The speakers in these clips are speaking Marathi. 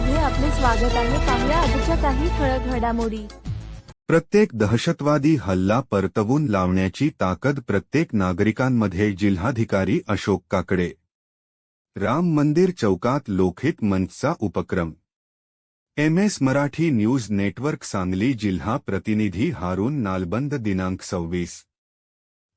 मध्ये आपले स्वागत आहे. पाहूया आजच्या काही ठळक घडामोडी. प्रत्येक दहशतवादी हल्ला परतवून लावण्याची ताकद प्रत्येक नागरिकांमध्ये जिल्हाधिकारी अशोक काकडे. राम मंदिर चौकात लोखित मंचचा उपक्रम. M S Marathi news network Sangli जिल्हा प्रतिनिधी हारून नालबंद दिनांक सव्वीस.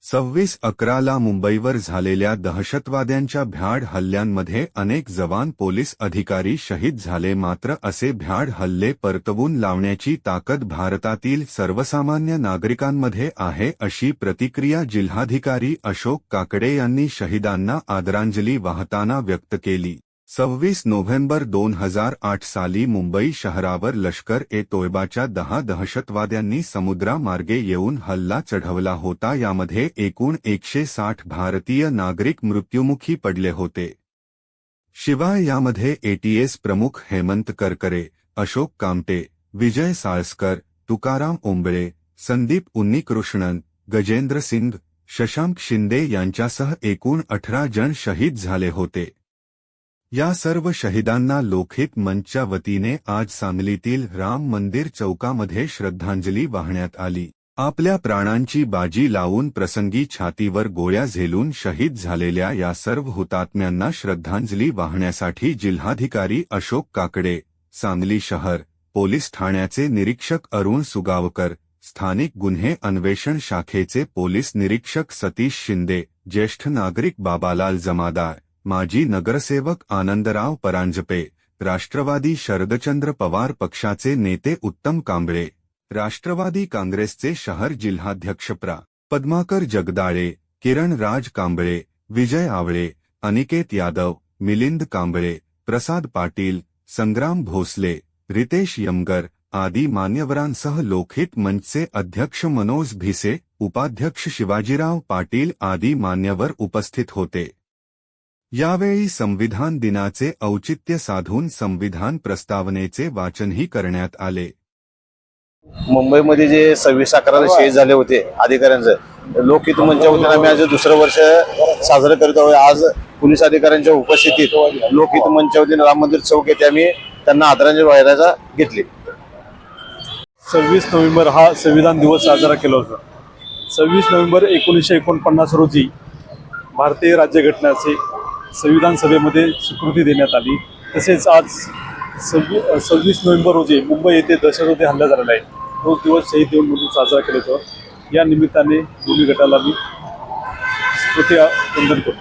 सव्वीस अकराला मुंबईवर झालेल्या दहशतवाद्यांच्या भ्याड हल्ल्यांमध्ये अनेक जवान पोलीस अधिकारी शहीद झाले. मात्र असे भ्याड हल्ले परतवून लावण्याची ताकद भारतातील सर्वसामान्य नागरिकांमध्ये आहे अशी प्रतिक्रिया जिल्हाधिकारी अशोक काकडे यांनी शहीदांना आदरांजली वाहताना व्यक्त केली. सव्वीस नोव्हेंबर दोन हज़ार आठ साली मुंबई शहरावर लष्कर ए तोयबाच्या दहा दहशतवाद्यांनी समुद्रामार्गे येऊन हल्ला चढवला होता. यामध्ये एकूण एकशे साठ भारतीय नागरिक मृत्युमुखी पडले होते. शिवाय यामध्ये एटीएस प्रमुख हेमंत करकरे, अशोक कामटे, विजय साळसकर, तुकाराम ओंबळे, संदीप उन्नीकृष्णन, गजेंद्र सिंग, शशांक शिंदे यांच्यासह एकूण अठरा जण शहीद झाले होते. या सर्व शहीदांना लोकहित मंचच्या वतीने आज सांगलीतील राम मंदिर चौकामध्ये श्रद्धांजली वाहण्यात आली. आपल्या प्राणांची बाजी लावून प्रसंगी छातीवर गोळ्या झेलून शहीद झालेल्या या सर्व हुतात्म्यांना श्रद्धांजली वाहण्यासाठी जिल्हाधिकारी अशोक काकडे सांगली शहर पोलीस ठाण्याचे निरीक्षक अरुण सुगावकर स्थानिक गुन्हे अन्वेषण शाखेचे पोलीस निरीक्षक सतीश शिंदे ज्येष्ठ नागरिक बाबालाल जमादार माजी नगरसेवक आनंदराव परांजपे, राष्ट्रवादी शरदचंद्र पवार पक्षाचे नेते उत्तम कांबळे, राष्ट्रवादी काँग्रेसचे शहर जिल्हाध्यक्ष प्रा. पद्माकर जगदाळे, किरण राज कांबळे, विजय आवळे, अनिकेत यादव, मिलिंद कांबळे, प्रसाद पाटील, संग्राम भोसले, रितेश यमगर आदी मान्यवरांसह लोकहित मंचचे अध्यक्ष मनोज भिसे, उपाध्यक्ष शिवाजीराव पाटील आदी मान्यवर उपस्थित होते. यावेळी संविधान दिनाचे औचित्य साधून संविधान प्रस्तावनेचे वाचनही करण्यात आले. मुंबईमध्ये जे सव्वीस अकराला शहीद झाले होते अधिकाऱ्यांचं लोकहित मंच्या वतीने आम्ही आज दुसरं वर्ष साजरं करीत आहोत आज पोलीस अधिकाऱ्यांच्या उपस्थितीत लोकहित मंच्या वतीने राम मंदिर चौक येथे आम्ही त्यांना आदरांजली वाहायला घेतली. सव्वीस नोव्हेंबर हा संविधान दिवस साजरा केला होता. सव्वीस नोव्हेंबर एकोणीसशे एकोणपन्नास रोजी भारतीय राज्यघटनेचे संविधान सभेमध्ये स्वीकृती देण्यात आली. तसेच आज सव्वी सव्वीस नोव्हेंबर रोजी मुंबई येथे दहशतवादी हल्ला झालेला आहे. तो दिवस शहीद दिवस म्हणून साजरा केला होता या निमित्ताने दोन्ही गटाला मी स्मृती वंदन करतो.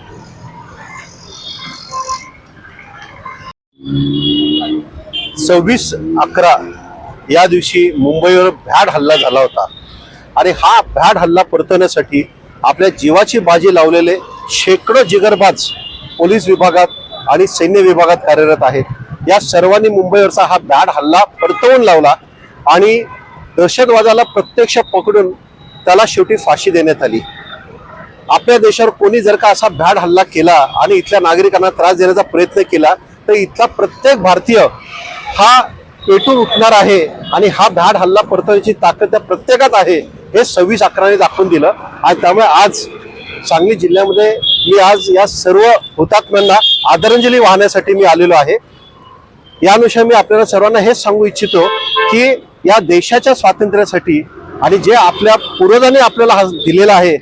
सव्वीस अकरा या दिवशी मुंबईवर भ्याड हल्ला झाला होता. आणि हा भ्याड हल्ला परतवण्यासाठी आपल्या जीवाची बाजी लावलेले शेकडो जिगरबाज पोलीस विभागात आणि सैन्य विभागात कार्यरत आहेत या सर्वांनी मुंबईवरचा हा बॅड हल्ला परतवून लावला आणि दहशतवादाला प्रत्यक्ष पकडून त्याला शेवटी फाशी देण्यात आली. आपल्या देशावर कोणी जर का असा भ्याड हल्ला केला आणि इथल्या नागरिकांना त्रास देण्याचा प्रयत्न केला तर इथला प्रत्येक भारतीय हा पेटून उठणार आहे आणि हा भ्याड हल्ला परतवण्याची ताकद त्या प्रत्येकात आहे हे सव्वीस अकराने दाखवून दिलं. आणि त्यामुळे आज सांगली जिल्ह्यामध्ये मी आज या सर्व हुतात्म्यांना आदरांजली वाहण्यासाठी मी आलेलो आहे. या अनुषंगाने मी आपल्याला सर्वांना हेच सांगू इच्छितो की या देशाच्या स्वातंत्र्यासाठी आणि जे आपल्या पूर्वजांनी आपल्याला हा दिलेलं आहे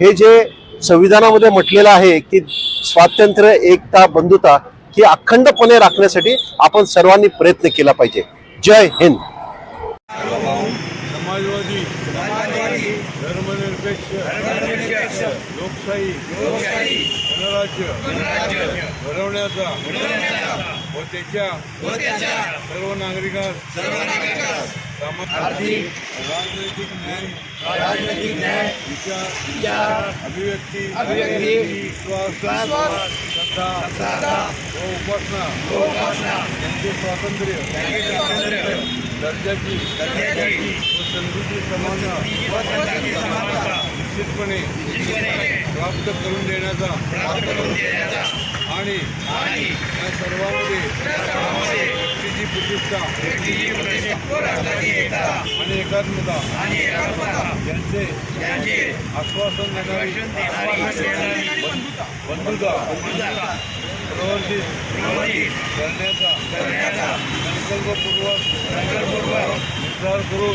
हे जे संविधानामध्ये म्हटलेलं आहे की स्वातंत्र्य एकता बंधुता ही अखंडपणे राखण्यासाठी आपण सर्वांनी प्रयत्न केला पाहिजे. जय हिंद. समाजवादी धर्मनिरपेक्ष लोकशाही गणराज्य घडवण्याचा व त्याच्या सर्व नागरिकांस आर्थिक. राजनैतिक न्याय विचार अभिव्यक्ती विश्वास श्रद्धा व उपासना. यांचे स्वातंत्र्य दर्जाची व संधीची समानता. निश्चितपणे प्राप्त करून देण्याचा आणि या सर्वांमध्ये व्यक्तीची प्रतिष्ठा आणि एकात्मता यांचे आश्वासन देणारी बंधुता. प्रवर्तित करण्याचा संकल्पपूर्वक निर्धार करून